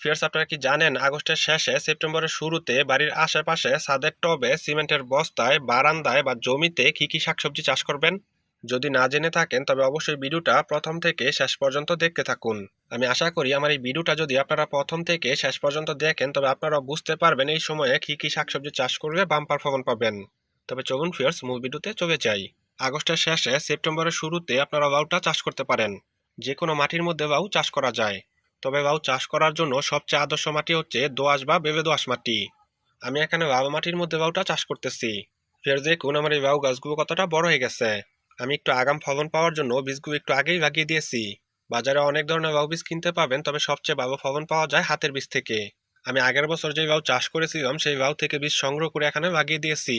Fierce, আপনারা কি জানেন, আগস্টের শেষে সেপ্টেম্বরের শুরুতে বাড়ির আশেপাশে ছাদের টবে সিমেন্টের বস্তায়, বারান্দায় বা জমিতে কি কি শাকসবজি চাষ করবেন? যদি না জেনে থাকেন, তবে অবশ্যই ভিডিওটা প্রথম থেকে শেষ পর্যন্ত দেখতে থাকুন। আমি আশা করি আমার এই ভিডিওটা যদি আপনারা প্রথম থেকে শেষ পর্যন্ত দেখেন, তবে আপনারা বুঝতে পারবেন এই সময়ে কি কি শাকসবজি চাষ করলে বাম্পার ফলন পাবেন। তবে চলুন ফিয়ার্স, মূল ভিডিওতে চলে যাই। আগস্টের শেষে সেপ্টেম্বরের শুরুতে আপনারা বাউটা চাষ করতে পারেন। যে কোনো মাটির মধ্যে বাউ চাষ করা যায়। তবে বাউ চাষ করার জন্য সবচেয়ে আদর্শ মাটি হচ্ছে দোআঁশ বা বেবে দোআঁশ মাটি। আমি এখানে বাউ মাটির মধ্যে বাউটা চাষ করতেছি। ফের দেখুন আমার এই বাউ গাছগুলো কতটা বড় হয়ে গেছে। আমি একটু আগাম ফলন পাওয়ার জন্য বীজগুলো একটু আগেই লাগিয়ে দিয়েছি। বাজারে অনেক ধরনের বাউ বীজ কিনতে পাবেন, তবে সবচেয়ে ভালো ফলন পাওয়া যায় হাতের বীজ থেকে। আমি আগের বছর যে বাউ চাষ করেছিলাম, সেই বাউ থেকে বীজ সংগ্রহ করে এখানে লাগিয়ে দিয়েছি।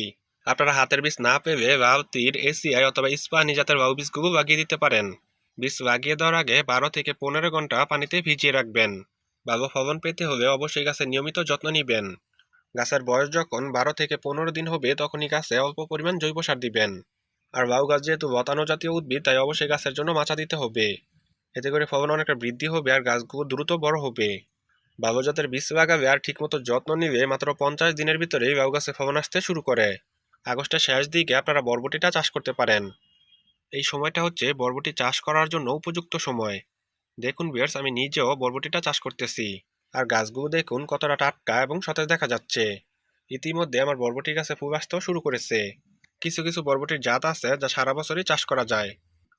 আপনারা হাতের বীজ না পেলে বাউ তীর এসিআই অথবা ইস্পাহানি জাতের বাউ বীজগুলো লাগিয়ে দিতে পারেন। বীজ লাগিয়ে দেওয়ার আগে বারো থেকে পনেরো ঘণ্টা পানিতে ভিজিয়ে রাখবেন। ভালো ফলন পেতে হলে অবশ্যই গাছের নিয়মিত যত্ন নিবেন। গাছের বয়স যখন বারো থেকে পনেরো দিন হবে, তখনই গাছে অল্প পরিমাণ জৈব সার দিবেন। আর বাউ গাছ যেহেতু লতানো জাতীয় উদ্ভিদ, তাই অবশ্যই গাছের জন্য মাচা দিতে হবে। এতে করে ফলন অনেকটা বৃদ্ধি হবে আর গাছগুলো দ্রুত বড় হবে। বাবু জাতের বীজ লাগাবে আর ঠিকমতো যত্ন নিলে মাত্র পঞ্চাশ দিনের ভিতরেই বাউ গাছে ফলন আসতে শুরু করে। আগস্টের শেষ দিকে আপনারা বরবটিটা চাষ করতে পারেন। এই সময়টা হচ্ছে বরবটি চাষ করার জন্য উপযুক্ত সময়। দেখুন বিয়ার্স আমি নিজেও বরবটিটা চাষ করতেছি। আর গাছগুলো দেখুন কতটা টাটকা এবং সতেজ দেখা যাচ্ছে। ইতিমধ্যে আমার বরবটি গাছে ফুল আসতেও শুরু করেছে। কিছু কিছু বরবটির জাত আছে যা সারা বছরই চাষ করা যায়।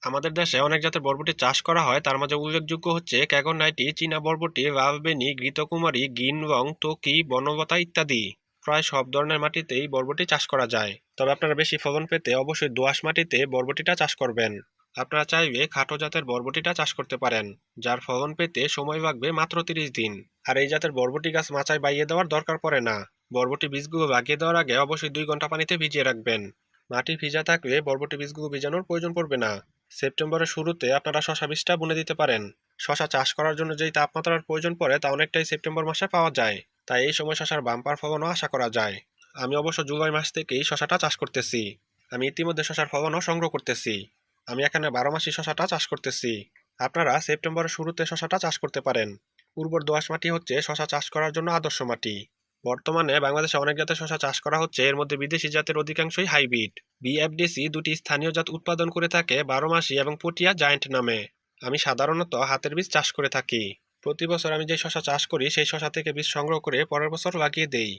আমাদের দেশে অনেক জাতের বরবটি চাষ করা হয়। তার মাঝে উল্লেখযোগ্য হচ্ছে ক্যাগন নাইটি, চীনা বরবটি লালবেনি ঘৃতকুমারী গিন রং তোকি বনবতা ইত্যাদি। প্রায় সব ধরনের মাটিতেই বরবটি চাষ করা যায়। তবে আপনারা বেশি ফলন পেতে অবশ্যই দোআঁশ মাটিতে বরবটিটা চাষ করবেন। আপনারা চাইলে খাটো জাতের বরবটিটা চাষ করতে পারেন, যার ফলন পেতে সময় লাগবে মাত্র তিরিশ দিন। আর এই জাতের বরবটি গাছ মাচায় বাইয়ে দেওয়ার দরকার পড়ে না। বরবটি বীজগুলো লাগিয়ে দেওয়ার আগে অবশ্যই দুই ঘণ্টা পানিতে ভিজিয়ে রাখবেন। মাটি ভিজা থাকলে বরবটি বীজগুলো ভিজানোর প্রয়োজন পড়বে না। সেপ্টেম্বরের শুরুতে আপনারা শশা বীজটা বুনে দিতে পারেন। শশা চাষ করার জন্য যেই তাপমাত্রার প্রয়োজন পড়ে তা অনেকটাই সেপ্টেম্বর মাসে পাওয়া যায়। তাই এই সময় শশার বাম্পার ফলনও আশা করা যায়। আমি অবশ্য জুলাই মাস থেকেই শশাটা চাষ করতেছি। আমি ইতিমধ্যে শশার ফলনও সংগ্রহ করতেছি। আমি এখানে বারো মাসি শশাটা চাষ করতেছি। আপনারা সেপ্টেম্বরের শুরুতে শশাটা চাষ করতে পারেন। উর্বর দোআঁশ মাটি হচ্ছে শশা চাষ করার জন্য আদর্শ মাটি। বর্তমানে বাংলাদেশে অনেক জাতের শশা চাষ করা হচ্ছে। এর মধ্যে বিদেশি জাতের অধিকাংশই হাইব্রিড। বিএফডিসি দুটি স্থানীয় জাত উৎপাদন করে থাকে বারো মাসি এবং পটিয়া জায়েন্ট নামে। আমি সাধারণত হাতের বীজ চাষ করে থাকি। প্রতি বছর আমি যে শশা চাষ করি, সেই শশা থেকে বীজ সংগ্রহ করে পরের বছর লাগিয়ে দেই।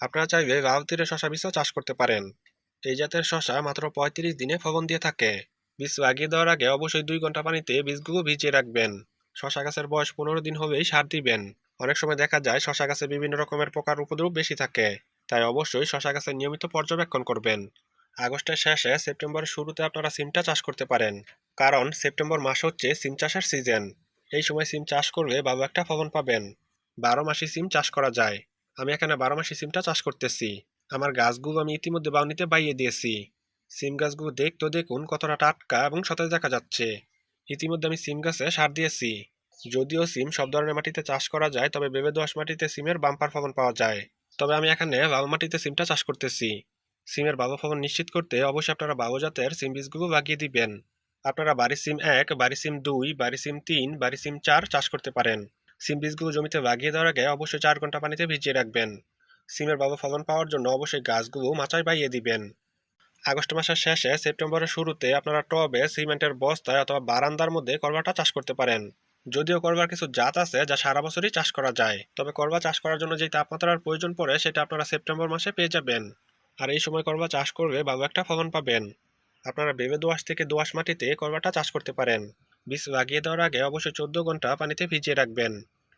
আপনারা চাইলে লাল তীরে শশা বীজও চাষ করতে পারেন। এই জাতের শশা মাত্র পঁয়ত্রিশ দিনে ফলন দিয়ে থাকে। বীজ লাগিয়ে দেওয়ার আগে অবশ্যই দুই ঘণ্টা পানিতে বীজগুলো ভিজিয়ে রাখবেন। শশা গাছের বয়স পনেরো দিন হলেই সার দিবেন। অনেক সময় দেখা যায় শশা গাছে বিভিন্ন রকমের পোকার উপদ্রব বেশি থাকে। তাই অবশ্যই শশা গাছের নিয়মিত পর্যবেক্ষণ করবেন। আগস্টের শেষে সেপ্টেম্বরের শুরুতে আপনারা সিমটা চাষ করতে পারেন। কারণ সেপ্টেম্বর মাস হচ্ছে সিম চাষের সিজন। এই সময় সিম চাষ করলে ভালো একটা ফলন পাবেন। বারো মাসি সিম চাষ করা যায়। আমি এখানে বারো মাসি সিমটা চাষ করতেছি। আমার গাছগুলো আমি ইতিমধ্যে বাউনিতে বাইয়ে দিয়েছি। সিম গাছগুলো দেখতো দেখুন কতটা টাটকা এবং সতেজ দেখা যাচ্ছে। ইতিমধ্যে আমি সিম গাছে সার দিয়েছি। যদিও সিম সব ধরনের মাটিতে চাষ করা যায়, তবে বেবে দোআঁশ মাটিতে সিমের বাম্পার ফলন পাওয়া যায়। তবে আমি এখানে লাল মাটিতে সিমটা চাষ করতেছি। সিমের ভালো ফলন নিশ্চিত করতে অবশ্যই আপনারা ভালো জাতের সিম বীজগুলো লাগিয়ে দিবেন। আপনারা বাড়ি সিম এক বাড়ি সিম দুই বাড়ি সিম তিন বাড়ি সিম চার চাষ করতে পারেন। সিম বীজগুলো জমিতে লাগিয়ে দেওয়ার আগে অবশ্যই চার ঘণ্টা পানিতে ভিজিয়ে রাখবেন। সিমের ভালো ফলন পাওয়ার জন্য অবশ্যই গাছগুলো মাচায় বাইয়ে দিবেন। আগস্ট মাসের শেষে সেপ্টেম্বরের শুরুতে আপনারা টবে, সিমেন্টের বস্তায় অথবা বারান্দার মধ্যে করবাটা চাষ করতে পারেন। যদিও করবার কিছু জাত আছে যা সারা বছরই চাষ করা যায়, তবে করবা চাষ করার জন্য যে তাপমাত্রার প্রয়োজন পড়ে সেটা আপনারা সেপ্টেম্বর মাসে পেয়ে যাবেন। আর এই সময় করবা চাষ করলে ভালো একটা ফলন পাবেন। আপনারা বেবে দোয়াশ থেকে দোআঁশ মাটিতে করবাটা চাষ করতে পারেন। বীজ লাগিয়ে দেওয়ার আগে অবশ্যই চোদ্দ ঘণ্টা পানিতে ভিজিয়ে রাখবেন।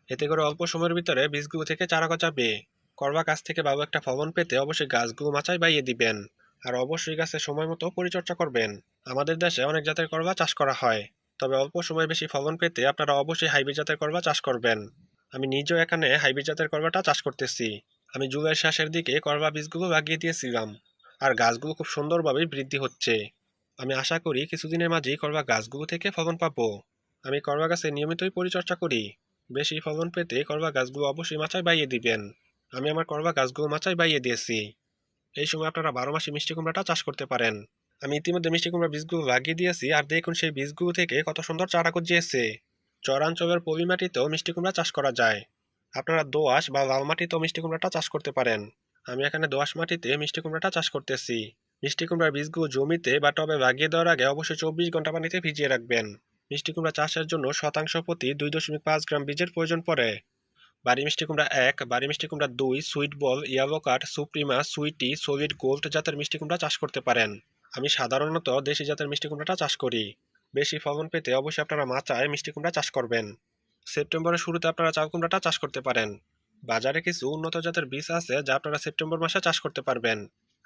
এতে করে অল্প সময়ের ভিতরে বীজগুলো থেকে চারা গজাবে। করবা গাছ থেকে ভালো একটা ফলন পেতে অবশ্যই গাছগুলো মাচায় বাইয়ে দিবেন। আর অবশ্যই গাছের সময় মতো পরিচর্যা করবেন। আমাদের দেশে অনেক জাতের করবা চাষ করা হয়। তবে অল্প সময় বেশি ফলন পেতে আপনারা অবশ্যই হাইব্রিড জাতের করবা চাষ করবেন। আমি নিজেও এখানে হাইব্রিড জাতের করবাটা চাষ করতেছি। আমি জুলাইয়ের শেষের দিকে করবা বীজগুলো লাগিয়ে দিয়েছিলাম। আর গাছগুলো খুব সুন্দরভাবে বৃদ্ধি হচ্ছে। আমি আশা করি কিছুদিনের মাঝেই করবা গাছগুলো থেকে ফলন পাবো। আমি করবা গাছের নিয়মিতই পরিচর্যা করি। বেশি ফলন পেতে করবা গাছগুলো অবশ্যই মাচায় বাইয়ে দিবেন। আমি আমার করবা গাছগুলো মাচায় বাইয়ে দিয়েছি। এই সময় আপনারা বারো মাসে মিষ্টি কুমড়াটা চাষ করতে পারেন। আমি ইতিমধ্যে মিষ্টি কুমড়া বীজগুলো লাগিয়ে দিয়েছি আর দেখুন সেই বীজগুলো থেকে কত সুন্দর চারা গজিয়েছে। চরাঞ্চলের পলি মাটিতেও মিষ্টি কুমড়া চাষ করা যায়। আপনারা দোআঁশ বা লাল মাটিতেও মিষ্টি কুমড়াটা চাষ করতে পারেন। আমি এখানে দোআঁশ মাটিতে মিষ্টি কুমড়াটা চাষ করতেছি। মিষ্টি কুমড়ার বীজগুলো জমিতে বা টবে লাগিয়ে দেওয়ার আগে অবশ্যই চব্বিশ ঘণ্টা পানিতে ভিজিয়ে রাখবেন। মিষ্টি কুমড়া চাষের জন্য শতাংশ প্রতি দুই দশমিক পাঁচ গ্রাম বীজের প্রয়োজন পড়ে। বাড়ি মিষ্টি কুমড়া এক, বাড়ি মিষ্টি কুমড়া দুই, সুইট বল ইয়ালো কাট সুপ্রিমা, সুইটি, সলিড গোল্ড জাতের মিষ্টি কুমড়া চাষ করতে পারেন। আমি সাধারণত দেশি জাতের মিষ্টি কুমড়াটা চাষ করি। বেশি ফলন পেতে অবশ্যই আপনারা মাচায় মিষ্টি কুমড়া চাষ করবেন। সেপ্টেম্বরের শুরুতে আপনারা চাল কুমড়াটা চাষ করতে পারেন। বাজারে কিছু উন্নত জাতের বীজ আছে যা আপনারা সেপ্টেম্বর মাসে চাষ করতে পারবেন।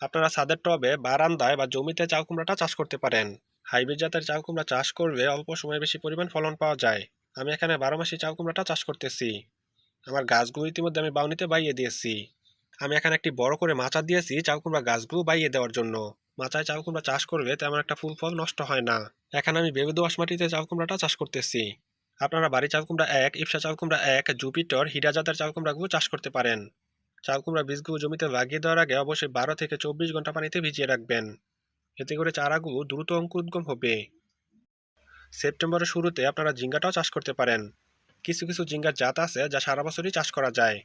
আপনারা ছাদের টবে, বারান্দায় বা জমিতে চাল কুমড়াটা চাষ করতে পারেন। হাইব্রিড জাতের চাল কুমড়া চাষ করলে অল্প সময়ে বেশি পরিমাণ ফলন পাওয়া যায়। আমি এখানে বারো মাসি চাল কুমড়াটা চাষ করতেছি। আমার গাছগুলো ইতিমধ্যে আমি বাউনিতে বাইয়ে দিয়েছি। আমি এখানে একটি বড় করে মাচা দিয়েছি চাল কুমড়া গাছগুলো বাইয়ে দেওয়ার জন্য। মাচায় চাল কুমড়া চাষ করলে তেমন একটা ফুল ফল নষ্ট হয় না। এখানে আমি দোয়াশ মাটিতে চাল কুমড়াটা চাষ করতেছি। আপনারা বাড়ি চাল কুমড়া এক, ইপসা চাল কুমড়া এক, জুপিটর, হীরা জাতের চাল কুমড়াগুলো চাষ করতে পারেন। চাল, কুমড়া, বীজগুলো জমিতে লাগিয়ে দেওয়ার আগে অবশ্যই বারো থেকে চব্বিশ ঘণ্টা পানিতে ভিজিয়ে রাখবেন। এতে করে চারাগুলো দ্রুত অঙ্কুরোদ্গম হবে। সেপ্টেম্বরের শুরুতে আপনারা জিঙ্গাটাও চাষ করতে পারেন। কিছু কিছু জিঙ্গার জাত আছে যা সারা বছরই চাষ করা যায়।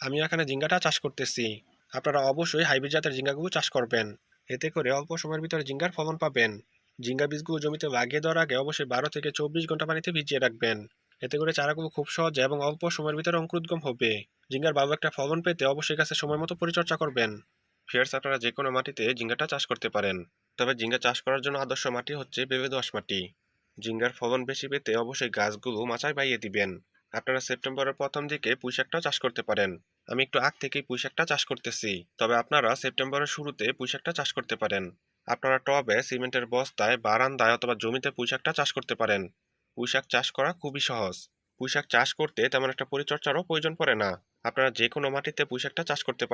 আমি এখানে জিঙ্গাটা চাষ করতেছি। আপনারা অবশ্যই হাইব্রিড জাতের জিঙ্গাগুলো চাষ করবেন। এতে করে অল্প সময়ের ভিতরে জিঙ্গার ফলন পাবেন। জিঙ্গা বীজগুলো জমিতে লাগিয়ে দেওয়ার আগে অবশ্যই বারো থেকে চব্বিশ ঘণ্টা পানিতে ভিজিয়ে রাখবেন। এতে করে চারাগুলো খুব সহজে এবং অল্প সময়ের ভিতরে অঙ্কুরোদ্গম হবে। জিঙ্গার ভালো একটা ফলন পেতে অবশ্যই গাছে সময় মতো পরিচর্যা করবেন। ফিয়ার্স, আপনারা যে কোনো মাটিতে জিঙ্গাটা চাষ করতে পারেন। তবে জিঙ্গা চাষ করার জন্য আদর্শ মাটি হচ্ছে বেবে দোআঁশ মাটি। জিঙ্গার ফলন বেশি পেতে অবশ্যই গাছগুলো মাচায় বাইয়ে দিবেন। আপনারা সেপ্টেম্বরের প্রথম দিকে পুঁইশাকটা চাষ করতে পারেন। আমি একটু আগ থেকেই পুঁইশাকটা চাষ করতেছি। তবে আপনারা সেপ্টেম্বরের শুরুতে পুঁইশাকটা চাষ করতে পারেন। আপনারা টবে, সিমেন্টের বস্তায়, বারান্দায় অথবা জমিতে পুঁইশাকটা চাষ করতে পারেন। পুঁইশাক চাষ করা খুবই সহজ। পুঁইশাক চাষ করতে তেমন একটা পরিচর্যারও প্রয়োজন পড়ে না। আপনারা যে কোনো মাটিতে পুঁইশাকটা চাষ করতে পারেন